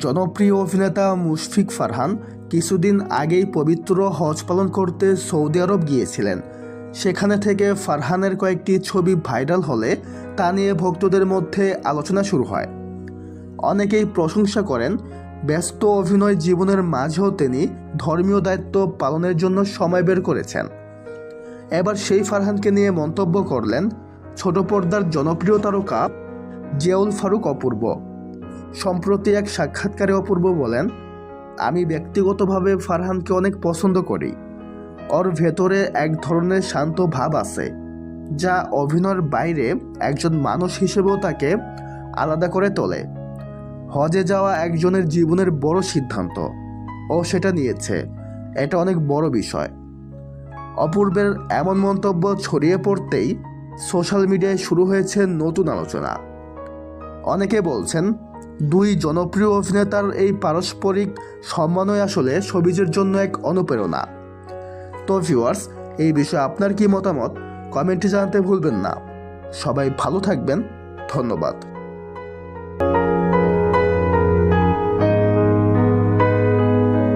জনপ্রিয় অভিনেতা মুশফিক ফারহান কিছুদিন আগেই পবিত্র হজ পালন করতে সৌদি আরব গিয়েছিলেন। সেখানে থেকে ফারহানের কয়েকটি ছবি ভাইরাল হলে তা নিয়ে ভক্তদের মধ্যে আলোচনা শুরু হয়। অনেকেই প্রশংসা করেন, ব্যস্ত অভিনয় জীবনের মাঝেও তিনি ধর্মীয় দায়িত্ব পালনের জন্য সময় বের করেছেন। এবার সেই ফারহানকে নিয়ে মন্তব্য করলেন ছোট পর্দার জনপ্রিয় তারকা জিয়াউল ফারুক অপূর্ব। সম্প্রতি এক সাক্ষাৎকারে অপূর্ব বলেন, আমি ব্যক্তিগতভাবে ফারহানকে অনেক পছন্দ করি। ওর ভেতরে এক ধরনের শান্ত ভাব আছে, যা অভিনয়ের বাইরে একজন মানুষ হিসেবেও তাকে আলাদা করে তোলে। হজে যাওয়া একজনের জীবনের বড় সিদ্ধান্ত, ও সেটা নিয়েছে। এটা অনেক বড় বিষয়। অপূর্বের এমন মন্তব্য ছড়িয়ে পড়তেই সোশ্যাল মিডিয়ায় শুরু হয়েছে নতুন আলোচনা। অনেকে বলছেন, দুই জনপ্রিয় অভিনেতার এই পারস্পরিক সম্মানই আসলে সবিজের জন্য এক অনুপ্রেরণা। তো ভিউয়ার্স এই বিষয়ে আপনার কি মতামত? কমেন্টে জানাতে ভুলবেন না। সবাই ভালো থাকবেন। ধন্যবাদ।